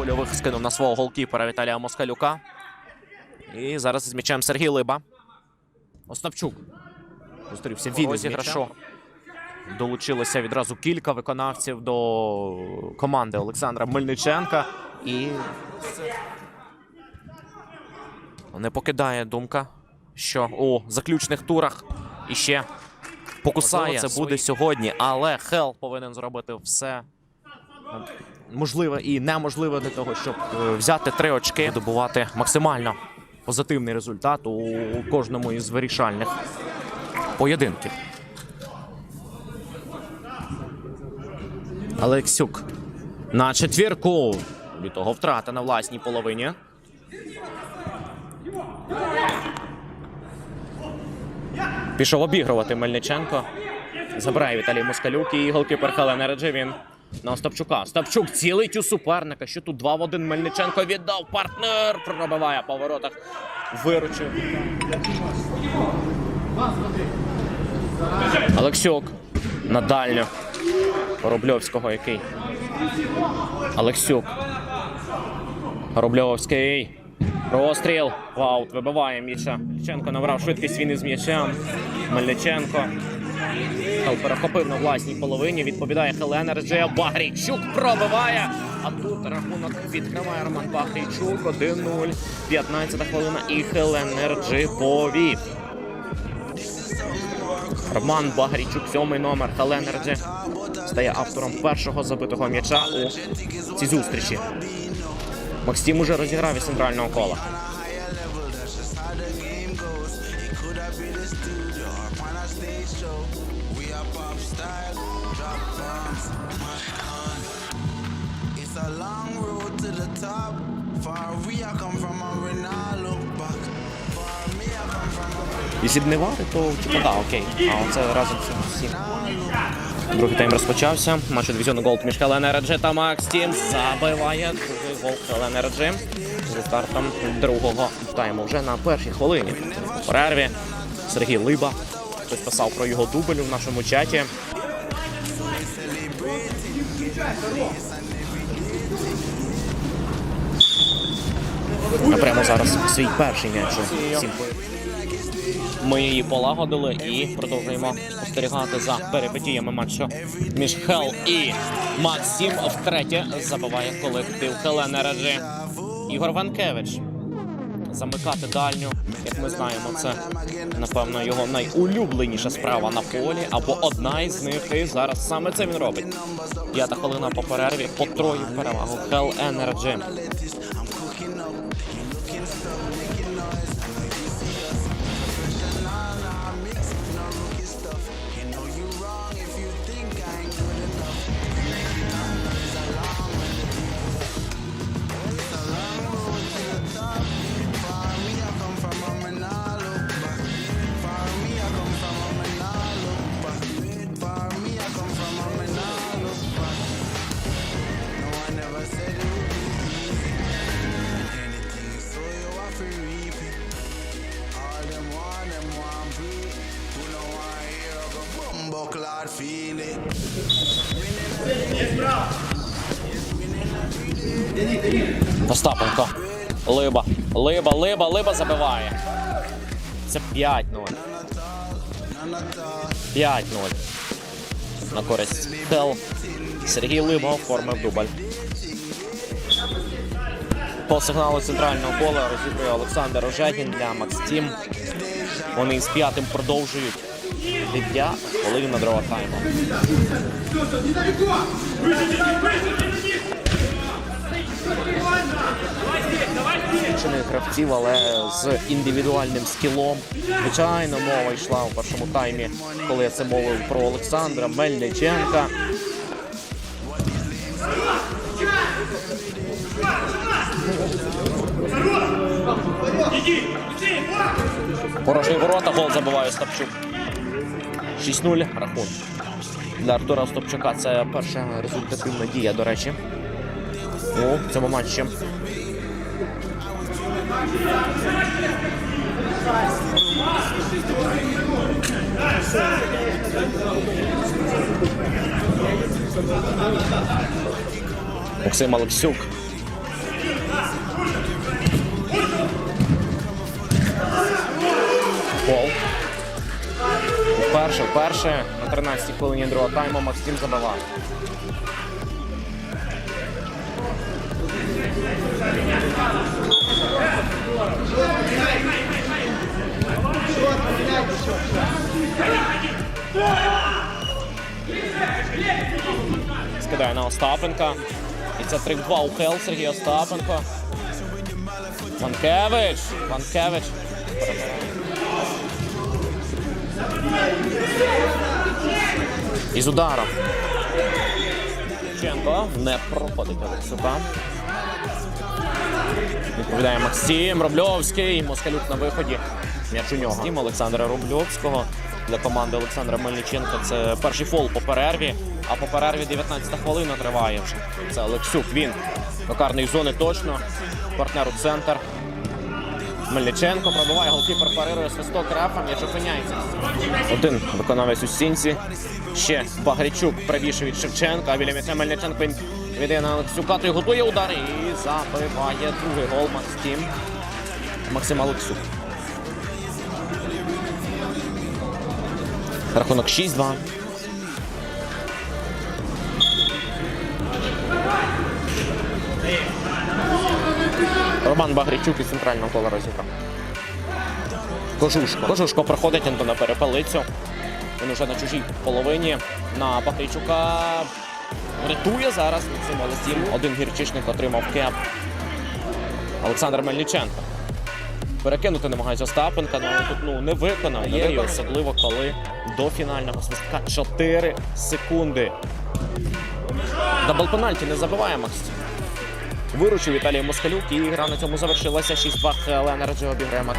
польових скинув на свого голкіпера Віталія Москалюка. І зараз з м'ячем Сергій Либа. Остапчук. Зустрівся він розіграшу. Долучилося відразу кілька виконавців до команди Олександра Мельниченка. І не покидає думка, що у заключних турах іще покусає. Це буде сьогодні, але Хел повинен зробити все можливе і неможливе для того, щоб е, взяти три очки, добувати максимально позитивний результат у кожному із вирішальних поєдинків. Алексюк на четвірку. Від того втрата на власній половині. Пішов обігрувати Мельниченко. Забирає Віталій Москалюк і голкіпер Хелена Реджевін на Остапчука. Остапчук цілить у суперника. Що тут 2 в 1 Мельниченко віддав. Партнер пробиває по воротах. Виручив. Алексюк на дальню. Рубльовського який. Алексюк. Рубльовський. Простріл. Ваут вибиває м'яча. Мельниченко набрав швидкість він із м'ячем. Мельниченко. Хел перехопив на власній половині. Відповідає Хелен Реджея. Багрійчук пробиває. А тут рахунок відкриває Роман Багрійчук. 1-0. 15 хвилина. І Хелен Реджи повів. Роман Багрійчук, сьомий номер Хелен Реджи, стає автором першого забитого м'яча у цій зустрічі. Максим уже розіграв із центрального кола. It's a long road to the top. Far we I come from, not look back. Far me I come from, Якщо б не вари, то типу, да, окей. А оце разом всі. Другий тайм розпочався. Матч у дивізіону Голд між Хелен Реджи та Макс Тім забиває другий гол Хелен Реджи зі стартом другого тайму вже на першій хвилині. У перерві Сергій Либа. Хтось писав про його дубль в нашому чаті. А прямо зараз свій перший м'яч. ми її полагодили і продовжуємо спостерігати за перипетіями матчу між Хел і Максим. Втретє забиває колектив Хелена Реджи. Ігор Ванкевич. Замикати дальню, як ми знаємо, це напевно його найулюбленіша справа на полі або одна із них. І зараз саме це він робить. П'ята хвилина по перерві потроїв перевагу Hell Енерджі. Остапенко. Либа. Либа, Либа, Либа забиває. Це 5-0. 5-0. На користь Хел. Сергій Либа оформив дубль. По сигналу центрального кола розігрує Олександр Ожегін для Макс Тім. Вони з п'ятим продовжують. Дев'я хвилина другого тайму. Досвідчених гравців, але з індивідуальним скілом. Звичайно, мова йшла у першому таймі, коли я це мовив про Олександра Мельниченка. Порожні ворота, гол забиває Стапчук. 6-0 рахунок. Для Артура Стопчука це перша результативна дія, до речі. У цьому матчі. Максим Олексюк. Гол. Вперше, вперше на 13-й хвилині другого тайму Максим забиває. Скидає на Остапенка. І це 3-2 у Хел Сергій Остапенко. Ванкевич. Ванкевич. Із ударом. Ченко не проходить Олексюка. Відповідає Максим Рубльовський. Москалюк на виході. М'яч у нього. Олександра Рубльовського для команди Олександра Мельниченка. Це перший фол по перерві. А по перерві 19 хвилина триває вже. Це Олексюк. Він до карної зони точно. Партнер у центр. Мельниченко пробиває голкіпер парирує свисток рефа, м'яч опиняється. Один виконавець у стінці. Ще Багрячук правіше від Шевченка. А біля м'яча Мельниченко віддає на Олексюка. Той готує удар і забиває другий гол Максим. Максим Олексюк. Рахунок 6-2. Роман Багрячук із центрального кола розіграв. Кожушко. Кожушко проходить Антона Перепелицю. Він уже на чужій половині. На Багрячука рятує зараз Максим Олесім. Один гірчичник отримав кеп. Олександр Мельниченко. Перекинути намагається Остапенка, але тут ну, не виконав. Є, особливо коли до фінального свистка 4 секунди. Дабл пенальті не забиває Макс. Виручив Віталій Москалюк і гра на цьому завершилася. 6-2 Хелена Енерджі обіграє Мак-